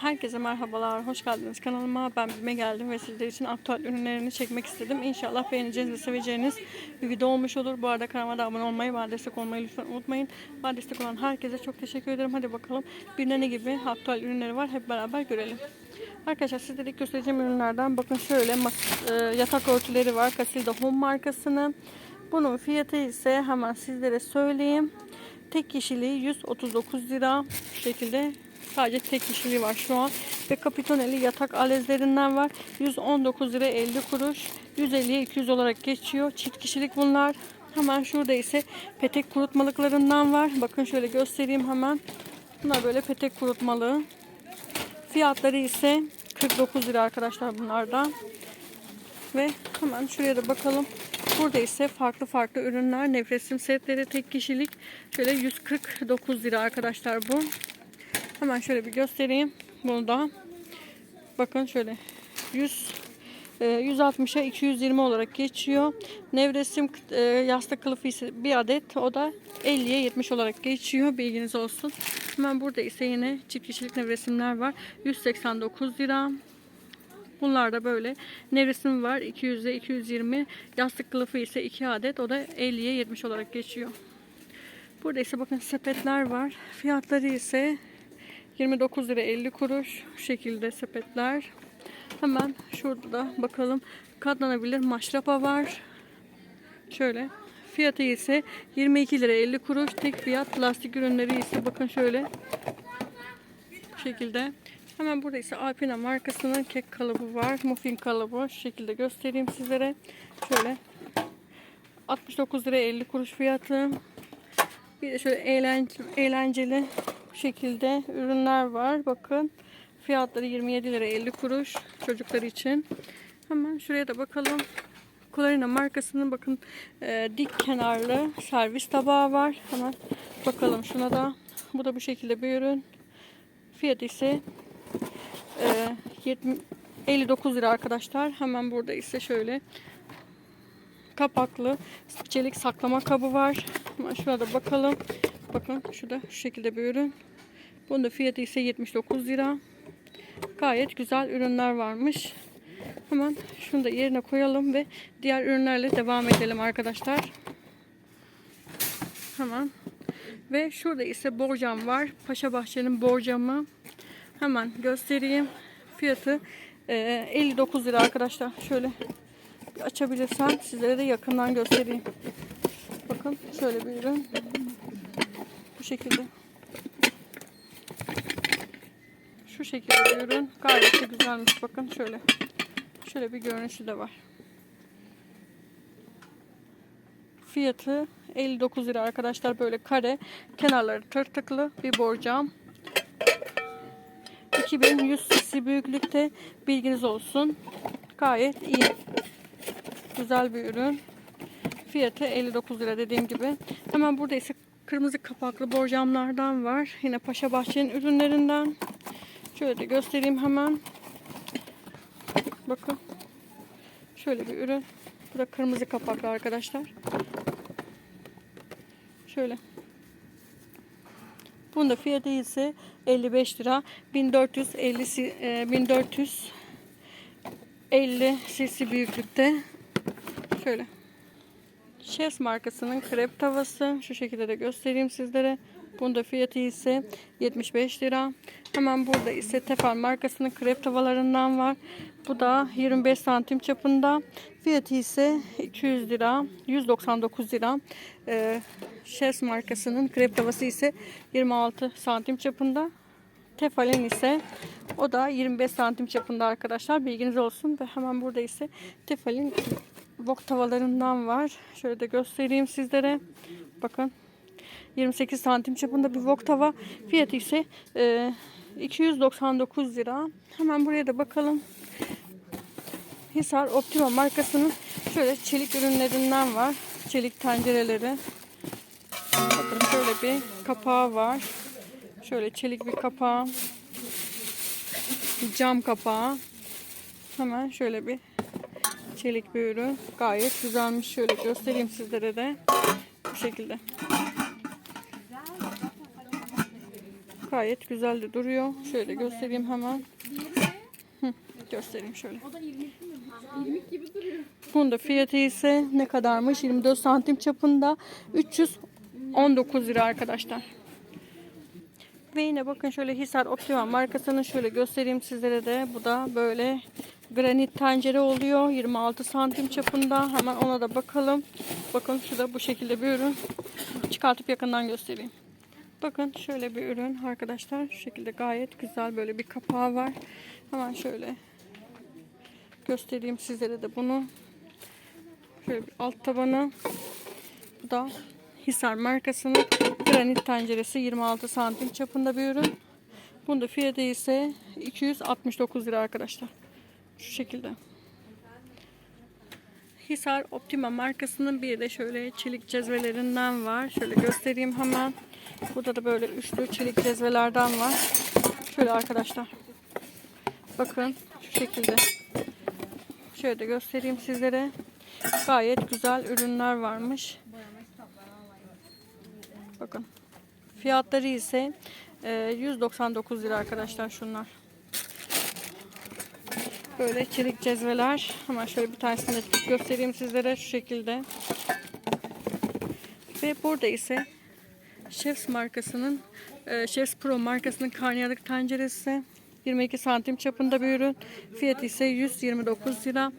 Herkese merhabalar, hoş geldiniz kanalıma. Ben Bime geldim ve sizler için aktüel ürünlerini çekmek istedim. İnşallah beğeneceğiniz ve seveceğiniz bir video olmuş olur. Bu arada kanalıma da abone olmayı, bana destek olmayı lütfen unutmayın. Bana destek olan herkese çok teşekkür ederim. Hadi bakalım bir ne gibi aktüel ürünleri var hep beraber görelim. Arkadaşlar sizlere ilk göstereceğim ürünlerden bakın şöyle e, yatak örtüleri var. Casilda Home markasının. Bunun fiyatı ise hemen sizlere söyleyeyim. Tek kişiliği 139 lira. Şu şekilde sadece tek kişiliği var şu an. Ve kapitoneli yatak alezlerinden var. 119 lira 50 kuruş. 150'ye 200 olarak geçiyor. Çift kişilik bunlar. Hemen şurada ise petek kurutmalıklarından var. Bakın şöyle göstereyim hemen. Bunlar böyle petek kurutmalığı. Fiyatları ise 49 lira arkadaşlar bunlardan. Ve hemen şuraya da bakalım. Burada ise farklı farklı ürünler. Nefresim setleri tek kişilik. Şöyle 149 lira arkadaşlar bu. Hemen şöyle bir göstereyim. Bunu da. Bakın şöyle 100 e, 160'a 220 olarak geçiyor. Nevresim e, yastık kılıfı ise bir adet. O da 50'ye 70 olarak geçiyor. Bilginiz olsun. Hemen burada ise yine çift kişilik nevresimler var. 189 lira. Bunlar da böyle. Nevresim var 200'e 220. Yastık kılıfı ise 2 adet. O da 50'ye 70 olarak geçiyor. Burada ise bakın sepetler var. Fiyatları ise 29 lira 50 kuruş. Şu şekilde sepetler. Hemen şurada da bakalım. Katlanabilir maşrapa var. Şöyle. Fiyatı ise 22 lira 50 kuruş. Tek fiyat. Plastik ürünleri ise bakın şöyle. Bu şekilde. Hemen burada ise Alpina markasının kek kalıbı var. Muffin kalıbı. Şu şekilde göstereyim sizlere. Şöyle. 69 lira 50 kuruş fiyatı. Bir de şöyle eğlence, eğlenceli bu şekilde ürünler var. Bakın. Fiyatları 27 lira 50 kuruş çocuklar için. Hemen şuraya da bakalım. Colarina markasının bakın e, dik kenarlı servis tabağı var. Hemen bakalım şuna da. Bu da bu şekilde bir ürün. Fiyatı ise e, 70, 59 lira arkadaşlar. Hemen burada ise şöyle kapaklı çelik saklama kabı var. Hemen şurada bakalım. Bakın şurada şu şekilde bir ürün. Bunun da fiyatı ise 79 lira. Gayet güzel ürünler varmış. Hemen şunu da yerine koyalım ve diğer ürünlerle devam edelim arkadaşlar. Hemen. Ve şurada ise borcam var. Paşa Bahçe'nin borcamı. Hemen göstereyim. Fiyatı e, 59 lira arkadaşlar. Şöyle açabilirsem sizlere de yakından göstereyim. Bakın şöyle bir ürün. Bu şekilde. Şu şekilde bir ürün. Gayet de güzelmiş. Bakın şöyle. Şöyle bir görünüşü de var. Fiyatı 59 lira arkadaşlar. Böyle kare. Kenarları tırtıklı bir borcam. 2100 cc büyüklükte bilginiz olsun. Gayet iyi. Güzel bir ürün. Fiyatı 59 lira dediğim gibi. Hemen burada ise kırmızı kapaklı borcamlardan var. Yine Paşa Bahçe'nin ürünlerinden. Şöyle de göstereyim hemen. Bakın. Şöyle bir ürün. Bu da kırmızı kapaklı arkadaşlar. Şöyle. Bunun da fiyatı ise 55 lira. 1450 si- e, 1450 cc büyüklükte. Şöyle. Chefs markasının krep tavası. Şu şekilde de göstereyim sizlere. Bunun da fiyatı ise 75 lira. Hemen burada ise Tefal markasının krep tavalarından var. Bu da 25 santim çapında. Fiyatı ise 200 lira. 199 lira. Ee, markasının krep tavası ise 26 santim çapında. Tefal'in ise o da 25 santim çapında arkadaşlar. Bilginiz olsun. Ve hemen burada ise Tefal'in wok tavalarından var. Şöyle de göstereyim sizlere. Bakın. 28 santim çapında bir wok tava. Fiyatı ise e, 299 lira. Hemen buraya da bakalım. Hisar Optima markasının şöyle çelik ürünlerinden var. Çelik tencereleri. Bakın şöyle bir kapağı var. Şöyle çelik bir kapağı. Cam kapağı. Hemen şöyle bir çelik bir ürün. Gayet güzelmiş. Şöyle göstereyim sizlere de. Bu şekilde. Gayet güzel de duruyor. Şöyle göstereyim hemen. Göstereyim şöyle. Bunun da fiyatı ise ne kadarmış? 24 santim çapında 319 lira arkadaşlar. Ve yine bakın şöyle Hisar Optima markasının şöyle göstereyim sizlere de. Bu da böyle granit tencere oluyor. 26 santim çapında. Hemen ona da bakalım. Bakın şu da bu şekilde bir ürün. Çıkartıp yakından göstereyim. Bakın şöyle bir ürün arkadaşlar. Şu şekilde gayet güzel böyle bir kapağı var. Hemen şöyle göstereyim sizlere de bunu. Şöyle bir alt tabanı. Bu da Hisar markasının granit tenceresi 26 santim çapında bir ürün. Bunda fiyatı ise 269 lira arkadaşlar. Şu şekilde. Hisar Optima markasının bir de şöyle çelik cezvelerinden var. Şöyle göstereyim hemen. Burada da böyle üçlü çelik cezvelerden var. Şöyle arkadaşlar. Bakın şu şekilde. Şöyle de göstereyim sizlere. Gayet güzel ürünler varmış. Bakın. Fiyatları ise e, 199 lira arkadaşlar şunlar. Böyle çelik cezveler. Hemen şöyle bir tanesini de göstereyim sizlere şu şekilde. Ve burada ise Chefs markasının e, Chefs Pro markasının karnıyarık tenceresi 22 santim çapında bir ürün. Fiyatı ise 129 lira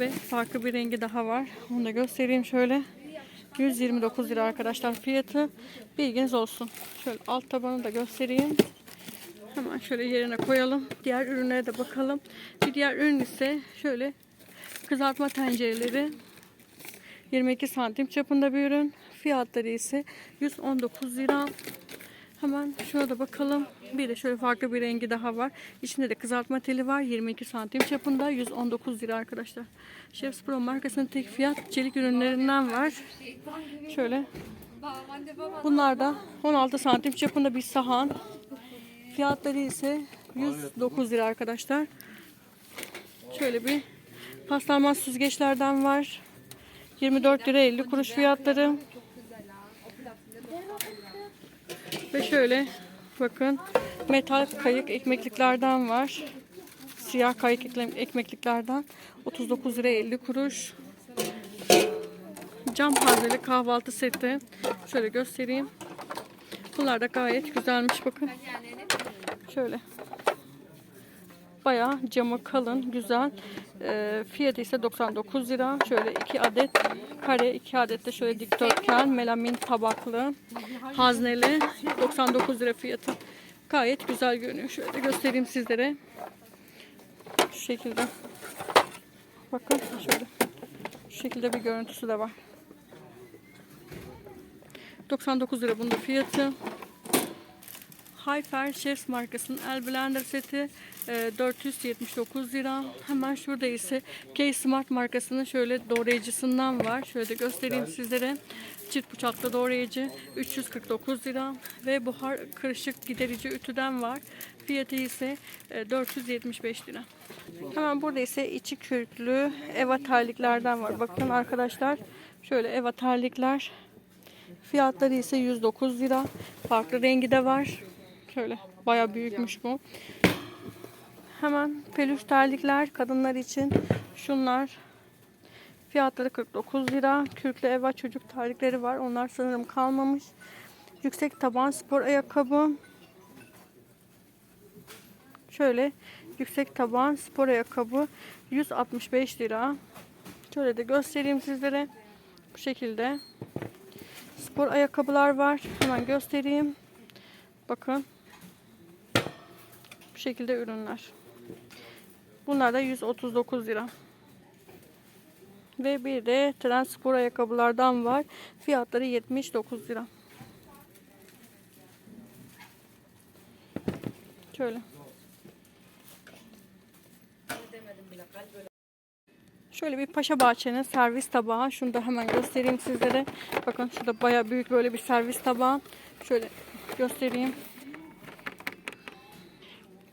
ve farklı bir rengi daha var. Onu da göstereyim şöyle. 129 lira arkadaşlar fiyatı. Bilginiz olsun. Şöyle alt tabanı da göstereyim. Hemen şöyle yerine koyalım. Diğer ürünlere de bakalım. Bir diğer ürün ise şöyle kızartma tencereleri. 22 santim çapında bir ürün. Fiyatları ise 119 lira. Hemen şuna da bakalım. Bir de şöyle farklı bir rengi daha var. İçinde de kızartma teli var. 22 santim çapında 119 lira arkadaşlar. Chefs Pro markasının tek fiyat çelik ürünlerinden var. Şöyle. Bunlar da 16 santim çapında bir sahan. Fiyatları ise 109 lira arkadaşlar. Şöyle bir paslanmaz süzgeçlerden var. 24 lira 50 kuruş fiyatları. Ve şöyle bakın metal kayık ekmekliklerden var. Siyah kayık ekmekliklerden 39 lira 50 kuruş. Cam perdeli kahvaltı seti. Şöyle göstereyim. Bunlar da gayet güzelmiş bakın. Şöyle. Bayağı camı kalın, güzel. Ee, fiyatı ise 99 lira. Şöyle iki adet kare, iki adet de şöyle dikdörtgen, melamin tabaklı, hazneli. 99 lira fiyatı. Gayet güzel görünüyor. Şöyle göstereyim sizlere. Şu şekilde. Bakın şöyle. Şu şekilde bir görüntüsü de var. 99 lira bunda fiyatı. Hyper Chefs markasının el blender seti e, 479 lira. Hemen şurada ise K Smart markasının şöyle doğrayıcısından var. Şöyle de göstereyim sizlere. Çift bıçaklı doğrayıcı 349 lira ve buhar kırışık giderici ütüden var. Fiyatı ise e, 475 lira. Hemen burada ise içi kürklü eva terliklerden var. Bakın arkadaşlar şöyle eva terlikler Fiyatları ise 109 lira. Farklı rengi de var. Şöyle baya büyükmüş bu. Hemen peluş terlikler kadınlar için. Şunlar fiyatları 49 lira. Kürklü eva çocuk terlikleri var. Onlar sanırım kalmamış. Yüksek taban spor ayakkabı. Şöyle yüksek taban spor ayakkabı 165 lira. Şöyle de göstereyim sizlere. Bu şekilde spor ayakkabılar var. Hemen göstereyim. Bakın. Şekilde ürünler. Bunlar da 139 lira. Ve bir de tren spor ayakkabılardan var. Fiyatları 79 lira. Şöyle. Şöyle bir Paşa Bahçe'nin servis tabağı. Şunu da hemen göstereyim sizlere. Bakın şurada baya büyük böyle bir servis tabağı. Şöyle göstereyim.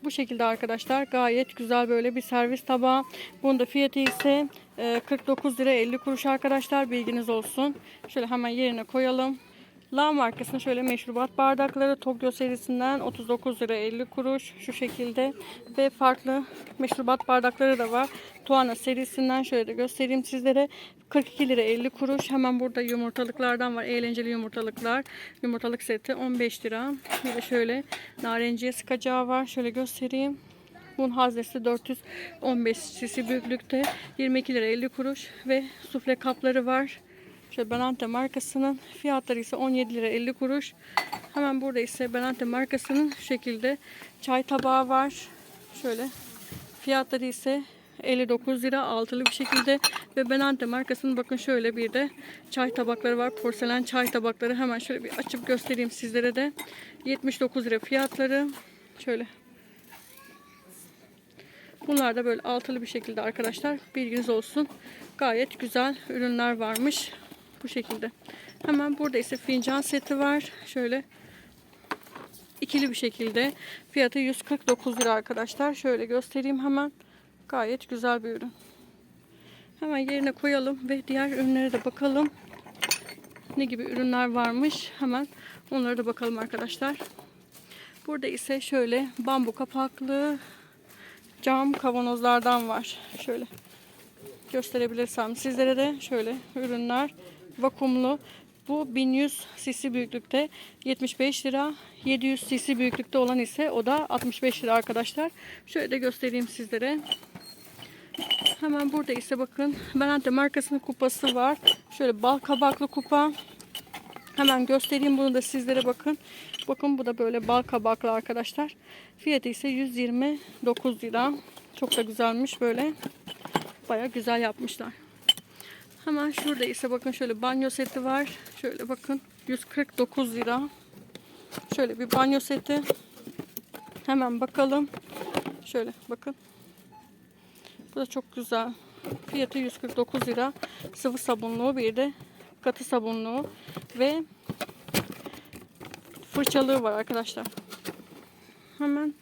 Bu şekilde arkadaşlar gayet güzel böyle bir servis tabağı. Bunun da fiyatı ise e, 49 lira 50 kuruş arkadaşlar bilginiz olsun. Şöyle hemen yerine koyalım. La markasının şöyle meşrubat bardakları Tokyo serisinden 39 lira 50 kuruş şu şekilde ve farklı meşrubat bardakları da var. Tuana serisinden şöyle de göstereyim sizlere. 42 lira 50 kuruş. Hemen burada yumurtalıklardan var. Eğlenceli yumurtalıklar. Yumurtalık seti 15 lira. Bir de şöyle narenciye sıkacağı var. Şöyle göstereyim. Bunun haznesi 415 cc büyüklükte 22 lira 50 kuruş ve sufle kapları var. Şöyle Benante markasının fiyatları ise 17 lira 50 kuruş. Hemen burada ise Benante markasının şekilde çay tabağı var. Şöyle fiyatları ise 59 lira altılı bir şekilde ve Benante markasının bakın şöyle bir de çay tabakları var. Porselen çay tabakları. Hemen şöyle bir açıp göstereyim sizlere de. 79 lira fiyatları. Şöyle Bunlar da böyle altılı bir şekilde arkadaşlar. Bilginiz olsun. Gayet güzel ürünler varmış. Bu şekilde. Hemen burada ise fincan seti var. Şöyle ikili bir şekilde. Fiyatı 149 lira arkadaşlar. Şöyle göstereyim hemen. Gayet güzel bir ürün. Hemen yerine koyalım ve diğer ürünlere de bakalım. Ne gibi ürünler varmış. Hemen onlara da bakalım arkadaşlar. Burada ise şöyle bambu kapaklı cam kavanozlardan var. Şöyle gösterebilirsem sizlere de şöyle ürünler vakumlu. Bu 1100 cc büyüklükte 75 lira. 700 cc büyüklükte olan ise o da 65 lira arkadaşlar. Şöyle de göstereyim sizlere. Hemen burada ise bakın Benante markasının kupası var. Şöyle bal kabaklı kupa. Hemen göstereyim bunu da sizlere bakın. Bakın bu da böyle bal kabaklı arkadaşlar. Fiyatı ise 129 lira. Çok da güzelmiş böyle. Baya güzel yapmışlar. Hemen şurada ise bakın şöyle banyo seti var. Şöyle bakın 149 lira. Şöyle bir banyo seti. Hemen bakalım. Şöyle bakın. Bu da çok güzel. Fiyatı 149 lira. Sıvı sabunluğu bir de katı sabunluğu ve fırçalığı var arkadaşlar. Hemen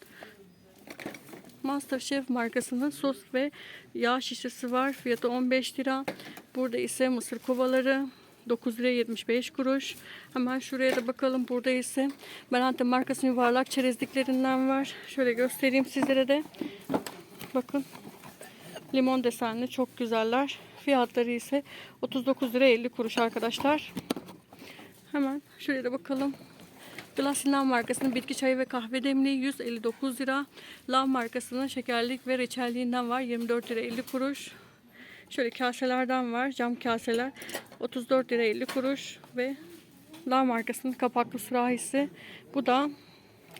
Masterchef markasının sos ve yağ şişesi var. Fiyatı 15 lira. Burada ise mısır kovaları 9 lira 75 kuruş. Hemen şuraya da bakalım. Burada ise Benante markasının yuvarlak çerezliklerinden var. Şöyle göstereyim sizlere de. Bakın. Limon desenli çok güzeller. Fiyatları ise 39 lira 50 kuruş arkadaşlar. Hemen şuraya da bakalım. Glassinan markasının bitki çayı ve kahve demliği 159 lira. Lav markasının şekerlik ve reçelliğinden var 24 lira 50 kuruş. Şöyle kaselerden var cam kaseler 34 lira 50 kuruş ve Lav markasının kapaklı sürahisi bu da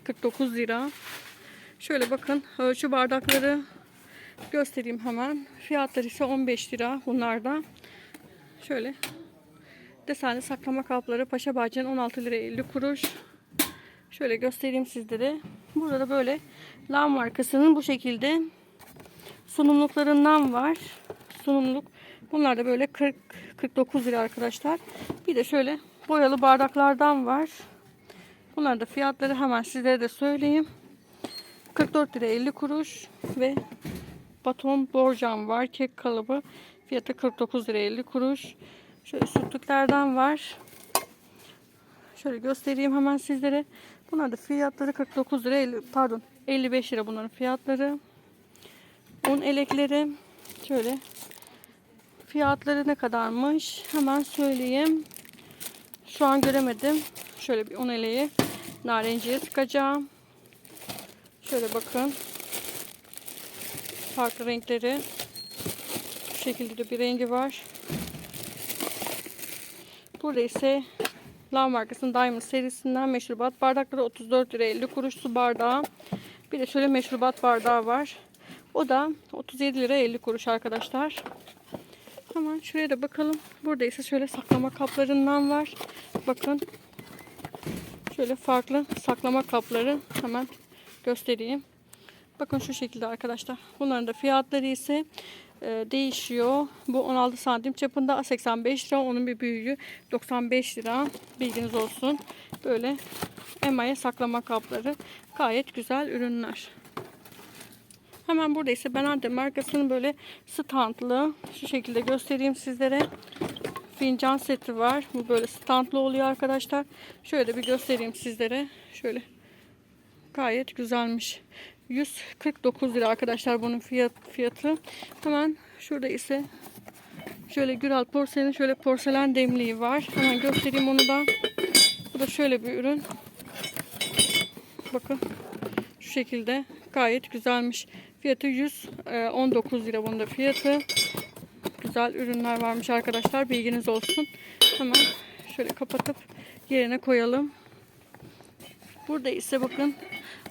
49 lira. Şöyle bakın ölçü bardakları göstereyim hemen. Fiyatları ise 15 lira bunlarda. Şöyle desenli saklama kapları Paşa Bahçe'nin 16 lira 50 kuruş. Şöyle göstereyim sizlere. Burada da böyle Lav markasının bu şekilde sunumluklarından var. Sunumluk. Bunlar da böyle 40 49 lira arkadaşlar. Bir de şöyle boyalı bardaklardan var. Bunlar da fiyatları hemen sizlere de söyleyeyim. 44 lira 50 kuruş ve baton borcam var. Kek kalıbı. Fiyatı 49 lira 50 kuruş. Şöyle sütlüklerden var. Şöyle göstereyim hemen sizlere. Bunlar da fiyatları 49 lira 50, pardon 55 lira bunların fiyatları. Un elekleri şöyle fiyatları ne kadarmış hemen söyleyeyim. Şu an göremedim. Şöyle bir un eleği narenciye sıkacağım. Şöyle bakın. Farklı renkleri. Bu şekilde de bir rengi var. Burada ise Lav markasının Diamond serisinden meşrubat bardakları 34 lira 50 kuruş su bardağı. Bir de şöyle meşrubat bardağı var. O da 37 lira 50 kuruş arkadaşlar. Hemen şuraya da bakalım. Burada ise şöyle saklama kaplarından var. Bakın. Şöyle farklı saklama kapları hemen göstereyim. Bakın şu şekilde arkadaşlar. Bunların da fiyatları ise e, değişiyor. Bu 16 santim çapında 85 lira. Onun bir büyüğü 95 lira. Bilginiz olsun. Böyle emaye saklama kapları. Gayet güzel ürünler. Hemen burada ise Benante markasının böyle standlı şu şekilde göstereyim sizlere. fincan seti var. Bu böyle standlı oluyor arkadaşlar. Şöyle bir göstereyim sizlere. Şöyle. Gayet güzelmiş. 149 lira arkadaşlar bunun fiyat, fiyatı. Hemen şurada ise şöyle Güral porselenin şöyle porselen demliği var. Hemen göstereyim onu da. Bu da şöyle bir ürün. Bakın şu şekilde gayet güzelmiş. Fiyatı 119 lira bunun da fiyatı. Güzel ürünler varmış arkadaşlar. Bilginiz olsun. Hemen şöyle kapatıp yerine koyalım. Burada ise bakın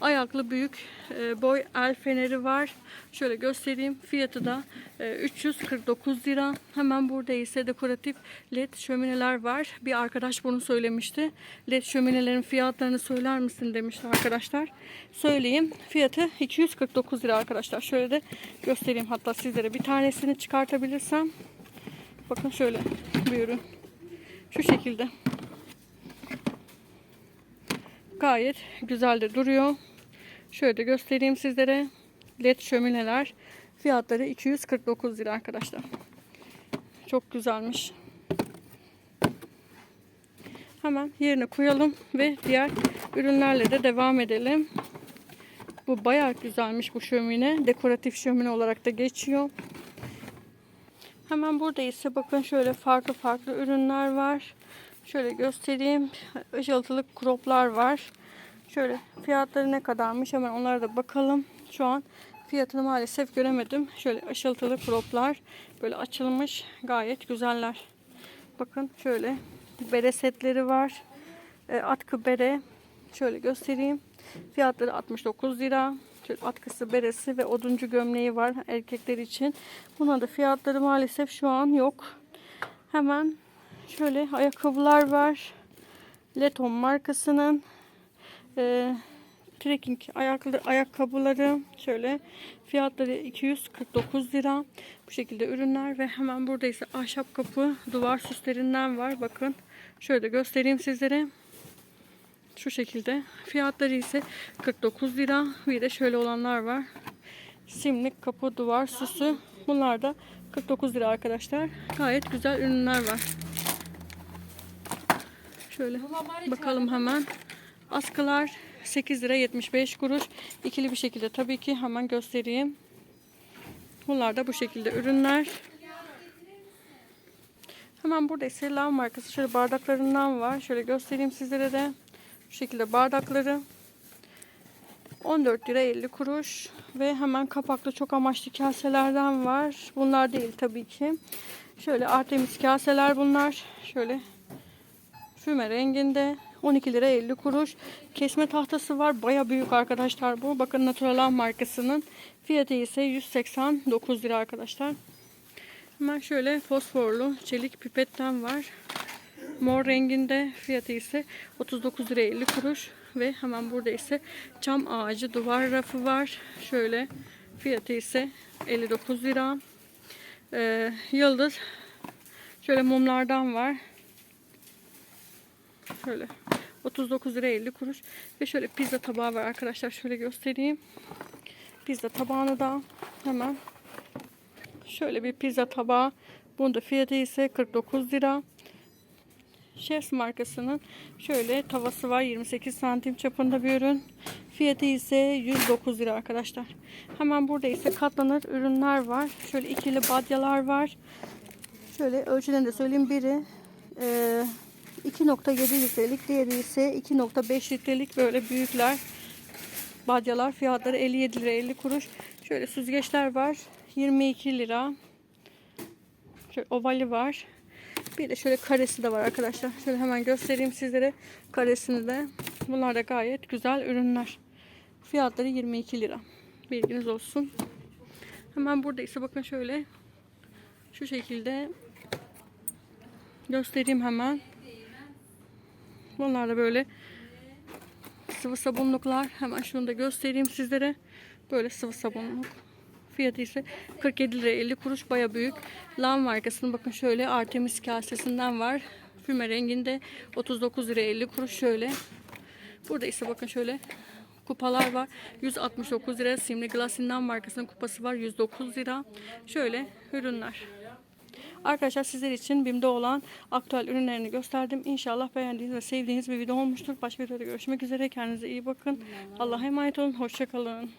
ayaklı büyük e, boy el feneri var. Şöyle göstereyim. Fiyatı da e, 349 lira. Hemen burada ise dekoratif led şömineler var. Bir arkadaş bunu söylemişti. Led şöminelerin fiyatlarını söyler misin demişti arkadaşlar. Söyleyeyim. Fiyatı 249 lira arkadaşlar. Şöyle de göstereyim hatta sizlere bir tanesini çıkartabilirsem. Bakın şöyle bir ürün. Şu şekilde gayet güzel de duruyor. Şöyle göstereyim sizlere. LED şömineler. Fiyatları 249 lira arkadaşlar. Çok güzelmiş. Hemen yerine koyalım ve diğer ürünlerle de devam edelim. Bu bayağı güzelmiş bu şömine. Dekoratif şömine olarak da geçiyor. Hemen burada ise bakın şöyle farklı farklı ürünler var. Şöyle göstereyim. Işıltılık kroplar var. Şöyle fiyatları ne kadarmış hemen onlara da bakalım. Şu an fiyatını maalesef göremedim. Şöyle ışıltılı kroplar böyle açılmış gayet güzeller. Bakın şöyle bere setleri var. E, atkı bere şöyle göstereyim. Fiyatları 69 lira. Şöyle atkısı, beresi ve oduncu gömleği var erkekler için. Buna da fiyatları maalesef şu an yok. Hemen şöyle ayakkabılar var. Leton markasının e, trekking ayaklı ayakkabıları şöyle fiyatları 249 lira. Bu şekilde ürünler ve hemen burada ise ahşap kapı duvar süslerinden var. Bakın şöyle göstereyim sizlere. Şu şekilde. Fiyatları ise 49 lira. Bir de şöyle olanlar var. Simlik kapı duvar süsü. Bunlar da 49 lira arkadaşlar. Gayet güzel ürünler var. Şöyle bakalım hemen. Askılar 8 lira 75 kuruş. İkili bir şekilde tabii ki hemen göstereyim. Bunlar da bu şekilde ürünler. Hemen burada ise Lav markası şöyle bardaklarından var. Şöyle göstereyim sizlere de. Şu şekilde bardakları. 14 lira 50 kuruş. Ve hemen kapaklı çok amaçlı kaselerden var. Bunlar değil tabii ki. Şöyle Artemis kaseler bunlar. Şöyle füme renginde. 12 lira 50 kuruş. Kesme tahtası var. Baya büyük arkadaşlar bu. Bakın Naturalan markasının. Fiyatı ise 189 lira arkadaşlar. Hemen şöyle fosforlu çelik pipetten var. Mor renginde fiyatı ise 39 lira 50 kuruş. Ve hemen burada ise çam ağacı duvar rafı var. Şöyle fiyatı ise 59 lira. Ee, yıldız şöyle mumlardan var. Şöyle 39 lira 50 kuruş. Ve şöyle pizza tabağı var arkadaşlar. Şöyle göstereyim. Pizza tabağını da hemen şöyle bir pizza tabağı. Bunun da fiyatı ise 49 lira. Chefs markasının şöyle tavası var. 28 santim çapında bir ürün. Fiyatı ise 109 lira arkadaşlar. Hemen burada ise katlanır ürünler var. Şöyle ikili badyalar var. Şöyle ölçülerini de söyleyeyim. Biri e, 2.7 litrelik, diğeri ise 2.5 litrelik böyle büyükler. Badyalar fiyatları 57 lira 50 kuruş. Şöyle süzgeçler var. 22 lira. Şöyle ovali var. Bir de şöyle karesi de var arkadaşlar. Şöyle hemen göstereyim sizlere karesini de. Bunlar da gayet güzel ürünler. Fiyatları 22 lira. Bilginiz olsun. Hemen burada ise bakın şöyle şu şekilde göstereyim hemen. Bunlar da böyle sıvı sabunluklar. Hemen şunu da göstereyim sizlere. Böyle sıvı sabunluk. Fiyatı ise 47 lira 50 kuruş baya büyük. Lan markasının bakın şöyle Artemis kasesinden var. Füme renginde 39 lira 50 kuruş şöyle. Burada ise bakın şöyle kupalar var. 169 lira. Simli Glassinden markasının kupası var. 109 lira. Şöyle ürünler. Arkadaşlar sizler için BİM'de olan aktüel ürünlerini gösterdim. İnşallah beğendiğiniz ve sevdiğiniz bir video olmuştur. Başka videoda görüşmek üzere. Kendinize iyi bakın. Allah'a emanet olun. Hoşçakalın.